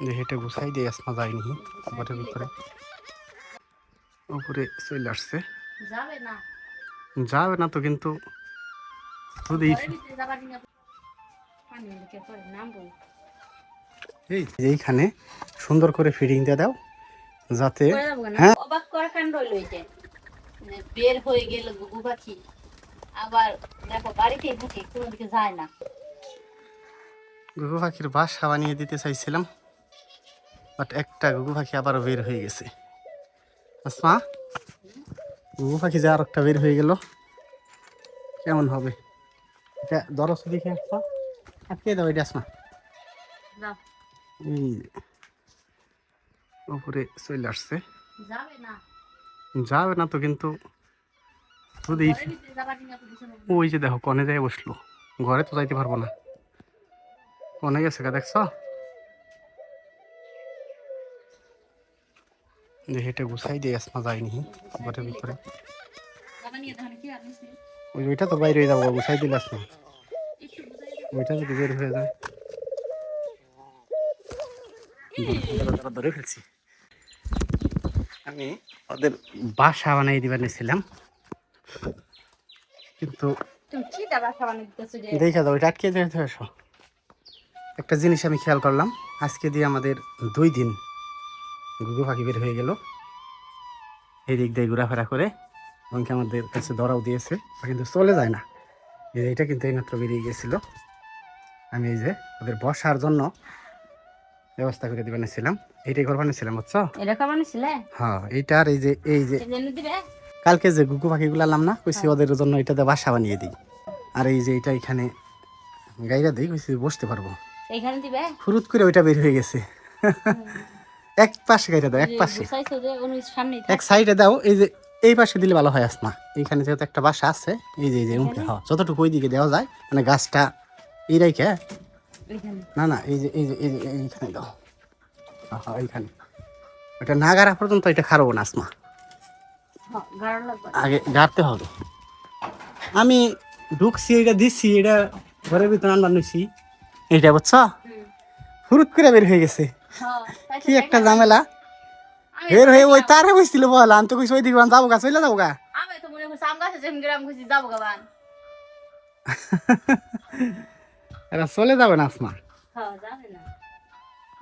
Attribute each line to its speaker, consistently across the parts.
Speaker 1: যে হেঁটে গুছাই দিয়ে আসমা যায়নি ঘরের ভিতরে। উপরে চলে আসছে।
Speaker 2: যাবে না।
Speaker 1: তো কিন্তু এইখানে সুন্দর করে ফিডিং দিয়ে দাও যাতে হ্যাঁ।
Speaker 2: অবাক করা কাণ্ড হইল বের হয়ে গেল গুগু পাখি আবার দেখো কোনো দিকে যায় না।
Speaker 1: ঘুঘু পাখির বাসা বানিয়ে দিতে চাইছিলাম। বাট একটা ঘুঘু পাখি আবারও বের হয়ে গেছে। আসমা ঘুঘু পাখি যে আর একটা বের হয়ে গেল। কেমন হবে? এটা দরস দেখে আসবা আটকে দাও এটা আসমা। এই উপরে চলে আসছে।
Speaker 2: যাবে না।
Speaker 1: তো কিন্তু ওই যে দেখো কনে যায় বসল। ঘরে তো যাইতে পারব না। কনে গেছে গা দেখছ? যে হেঁটে গুছাই দিয়ে আসমা যায়নি ঘরের ভিতরে। ওই ওইটা তো বাইরে যাব, গুছাই দিলে আসমা ওইটা যদি বের হয়ে যায়। ধরে ফেলছি আমি ওদের বাসা বানাই দিবার নিয়েছিলাম কিন্তু দেখা দাও এটা আটকে যেতে একটা জিনিস আমি খেয়াল করলাম, আজকে দিয়ে আমাদের দুই দিন ঘুঘু পাখি বের হয়ে গেল। এই দিক দিয়ে ঘোরাফেরা করে এবং কি আমাদের কাছে ধরাও দিয়েছে কিন্তু চলে যায় না। এই যে এটা কিন্তু এইমাত্র বেরিয়ে গেছিল। আমি এই যে ওদের বসার জন্য ব্যবস্থা করে দিবেন ছিলাম এইটাই করবার নিয়েছিলাম বুঝছ? হ্যাঁ এইটার এই যে এই যে কালকে যে গুগু পাখিগুলো আনলাম না কইছি ওদের জন্য এটাতে বাসা বানিয়ে দিই। আর এই যে এটা এখানে গাইরা দিই কইছি বসতে পারব।
Speaker 2: এইখানে দিবে?
Speaker 1: ফুরুত করে ওইটা বের হয়ে গেছে। এক পাশে গাইরা দাও এক পাশে। এক সাইডে দাও এই যে এই পাশে দিলে ভালো হয় আসমা। এইখানে যেহেতু একটা বাসা আছে এই যে এই যে উঠে হওয়া যতটুকু ওই দিকে দেওয়া যায় মানে গাছটা এই
Speaker 2: এইখানে।
Speaker 1: না না এই যে এই যে এই যে এইখানে দাও। হ্যাঁ এইখানে। ওটা না গাড়া পর্যন্ত এটা খারাপ না আসমা।
Speaker 2: হ্যাঁ
Speaker 1: আগে গাড়তে হবে। আমি ঢুকছি এটা দিচ্ছি এটা ঘরের ভিতরে আনবার নিছি। এইটা বুঝছ?
Speaker 2: হুম।
Speaker 1: ফুরুত করে বের হয়ে গেছে।
Speaker 2: হ্যাঁ
Speaker 1: কি একটা ঝামেলা? বের হয়ে ওই তারে বসছিল বল আমি তো কইছি ওই দিকে যাব গা চলে যাব গা।
Speaker 2: আমি তো মনে করছি আম গাছে যেমন গ্রাম খুশি যাব গাবান
Speaker 1: এরা চলে যাবে না আসমা।
Speaker 2: হ্যাঁ যাবে না।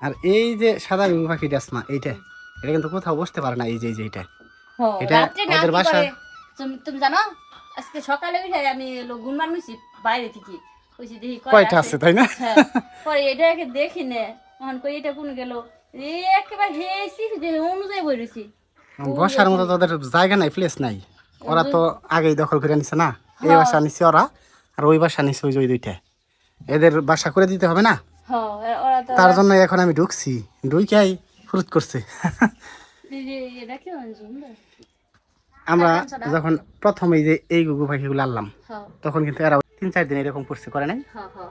Speaker 1: আর এই যে সাদা বিবু পাখিটা আসমা এইটা এটা কিন্তু কোথাও বসতে পারে না এই যে এই যে এইটা।
Speaker 2: হ্যাঁ,
Speaker 1: এটা
Speaker 2: কি
Speaker 1: বাসা-
Speaker 2: তুমি- তুমি জানো আজকে সকালে উঠে আমি লোক গুনমান বাইরে থেকে। কয়টা
Speaker 1: আছে তাই না?
Speaker 2: হ্যাঁ পরে এটাকে দেখি নে। তখন কই এটা কোন গেল? একেবারে হেসি যে অনুযায়ী বই রয়েছি।
Speaker 1: বসার মতো তাদের জায়গা নাই প্লেস নাই। ওরা তো আগেই দখল করে নিছে না? এই বাসা নিছে ওরা আর ওই বাসা নিছে ওই ওই দুইটা। এদের বাসা করে দিতে হবে না?
Speaker 2: হ্যাঁ
Speaker 1: তার জন্য এখন আমি ঢুকছি। ঢুকাই ফুরুত করছে। আমরা যখন প্রথমে এই যে এই গুগু পাখিগুলো আনলাম
Speaker 2: হ্যাঁ।
Speaker 1: তখন কিন্তু এরাও তিন চার দিন এরকম করছে করে নাই?
Speaker 2: হ্যাঁ হ্যাঁ।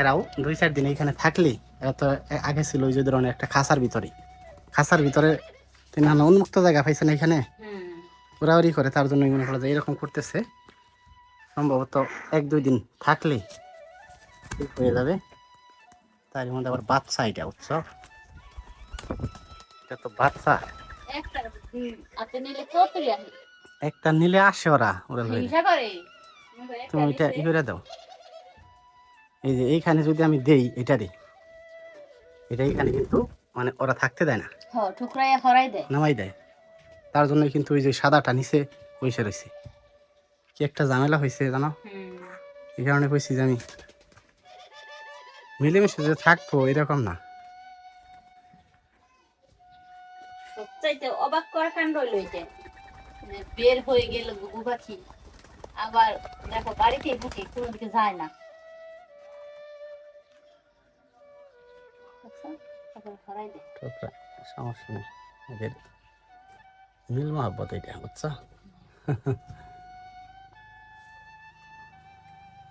Speaker 1: এরাও দুই চার দিন এখানে থাকলে এরা তো আগে ছিল ওই যে ধরনের একটা খাসার ভিতরে। খাসার ভিতরে তিনি নানা উন্মুক্ত জায়গা পাইছেন এখানে। উড়াউড়ি করে তার জন্য মনে করো যে এরকম করতেছে। সম্ভবত এক দুই দিন থাকলে ঠিক হয়ে যাবে। তার মধ্যে আবার বাচ্চা এটা উৎস এটা তো বাচ্চা।
Speaker 2: একটা নিলে আসে
Speaker 1: ওরা ওরা তুমি এটা ই করে দাও। এই যে এইখানে যদি আমি দেই এটা দিই। এটা এইখানে কিন্তু মানে ওরা থাকতে দেয় না।
Speaker 2: হ্যাঁ ঠুকরাইয়া হরাই দেয়।
Speaker 1: নামাই দেয়। তার জন্য কিন্তু ওই যে সাদাটা নিচে বসে রয়েছে। কি একটা ঝামেলা হয়েছে জানো?
Speaker 2: হুম।
Speaker 1: এই কারণে কইছি যে আমি মিলেমিশে যে থাকব এরকম না।
Speaker 2: সবচাইতে অবাক করা কাণ্ড হইল এটা বের হয়ে গেল গুগু পাখি। আবার দেখো বাড়িতেই থাকে কোনো দিকে যায় না।
Speaker 1: সমস্যা নেই। এদের মিল মহাব্বত এটা বুঝছ?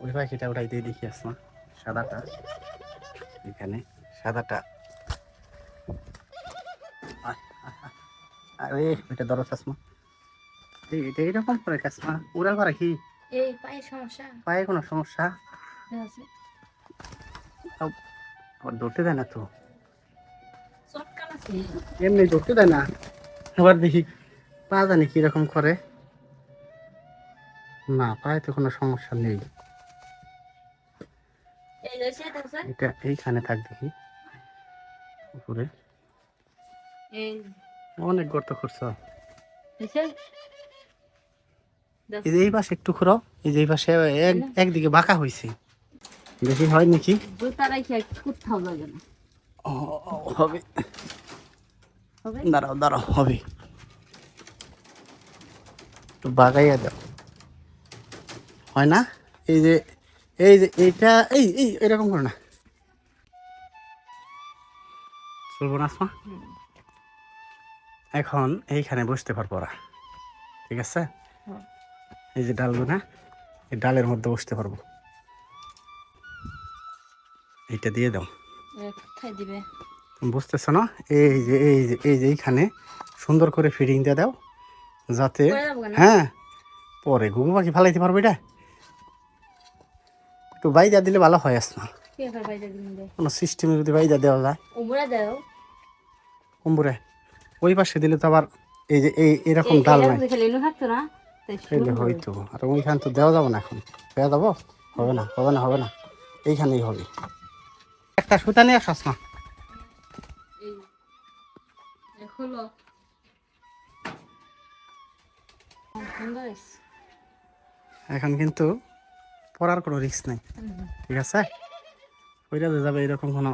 Speaker 1: ওই পাখিটা ওটাই দিয়ে দেখি আসমা। সাদাটা এখানে। সাদাটা। আরে এটা এটা এরকম করে উড়াল কি?
Speaker 2: এই পায়ে সমস্যা।
Speaker 1: পায়ে কোনো সমস্যা। আবার ধরতে দেয় না তো? এমনি ঢুকতে দেয় না। আবার দেখি পা জানি কীরকম করে। না পায়ে তো কোনো সমস্যা নেই। এটা এইখানে থাক দেখি। উপরে। অনেক গর্ত করছ এই যে এই পাশে একটু খুঁড়ো। এই যে এই পাশে এক- একদিকে বাঁকা হয়েছে দেখি হয় নাকি? হবে। দাঁড়াও দাঁড়াও হবে। একটু বাগাইয়া দাও। হয় না? এই যে এই যে এইটা এই এই এরকম করো না। চলবো না আসমা? এখন এইখানে বসতে পারব ওরা। ঠিক আছে?
Speaker 2: হ্যাঁ।
Speaker 1: এই যে ডালগুনা এই ডালের মধ্যে বসতে পারব। এইটা দিয়ে দাও।
Speaker 2: কোথায় দিবে?
Speaker 1: বুঝতেছো না? এই যে এই যে এই যে এইখানে সুন্দর করে ফিডিং দিয়ে দাও যাতে হ্যাঁ পরে গুগু পাখি ফালাইতে পারবে এটা? একটু বাইদা দিলে ভালো হয় না
Speaker 2: কে ফের বাইরে দিন দে
Speaker 1: কোনো সিস্টেমে যদি বাইদা দেওয়া যায়। কুম্বুরে ওই পাশে দিলে তো আবার এই যে এই এরকম ডাল নাই।
Speaker 2: খেলে।
Speaker 1: হয়তো আর ওইখানে তো দেওয়া যাবে না এখন। দেওয়া যাব? হবে না হবে না হবে না। এইখানেই হবে। একটা সুতা নিয়ে আসাস না
Speaker 2: এই এ খুলো
Speaker 1: এখন কিন্তু পড়ার কোনো রিস্ক নাই ঠিক আছে? ওইটা যাবে এরকম কোনো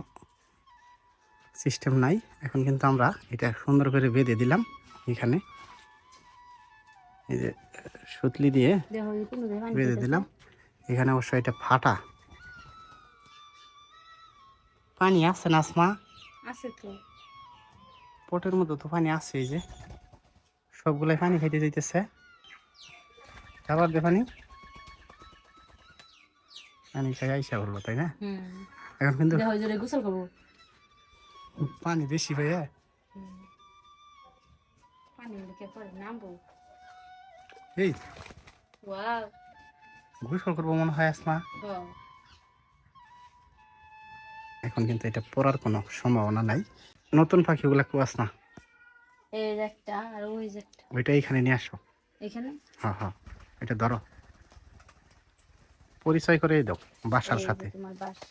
Speaker 1: সিস্টেম নাই। এখন কিন্তু আমরা এটা সুন্দর করে বেঁধে দিলাম এখানে। এই যে সুতলি দিয়ে বেঁধে দিলাম। এখানে অবশ্য এটা ফাটা। পানি আছে না আসমা?
Speaker 2: আছে তো।
Speaker 1: পটের মধ্যে তো পানি আছে এই যে। সবগুলাই পানি খাইতে যাইতেছে। খাবার দে পানি। পানি খাই আইসা বলব তাই না? এখন কিন্তু
Speaker 2: গোসল করব।
Speaker 1: পানি বেশি ভাইয়া এই। গোসল করব মনে হয় আসমা।
Speaker 2: হ্যাঁ।
Speaker 1: এখন কিন্তু এটা পড়ার কোনো সম্ভাবনা নাই। নতুন পাখি পাখিগুলা কুয়াস না?
Speaker 2: এই যে একটা আর ওই যে একটা।
Speaker 1: ওইটা এখানে নিয়ে আসো।
Speaker 2: এখানে?
Speaker 1: হ্যাঁ হ্যাঁ। এটা ধরো। পরিচয় করে দাও বাসার সাথে।
Speaker 2: তোমার বাসা।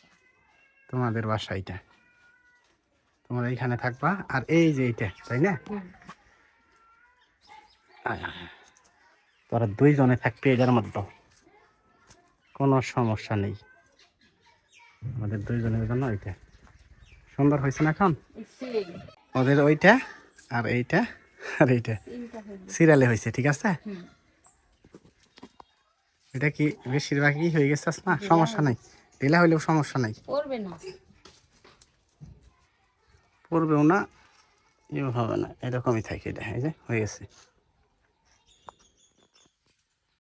Speaker 1: তোমাদের বাসা এটা তোমরা এইখানে থাকবা আর এই যে এইটা তাই না। তোরা দুইজনে থাকবে এটার মধ্যে কোনো সমস্যা নেই। আমাদের দুইজনের জন্য ওইটা সুন্দর হয়েছে না এখন? ওদের ওইটা আর এইটা আর এইটা। সিরিয়ালে হয়েছে ঠিক আছে? এটা কি বেশিরভাগই হয়ে গেছে না সমস্যা নাই। ঢিলা হইলেও সমস্যা নাই।
Speaker 2: করবে না।
Speaker 1: পড়বেও না ইয়ে হবে না। এরকমই থাকে এটা এই যে হয়ে গেছে।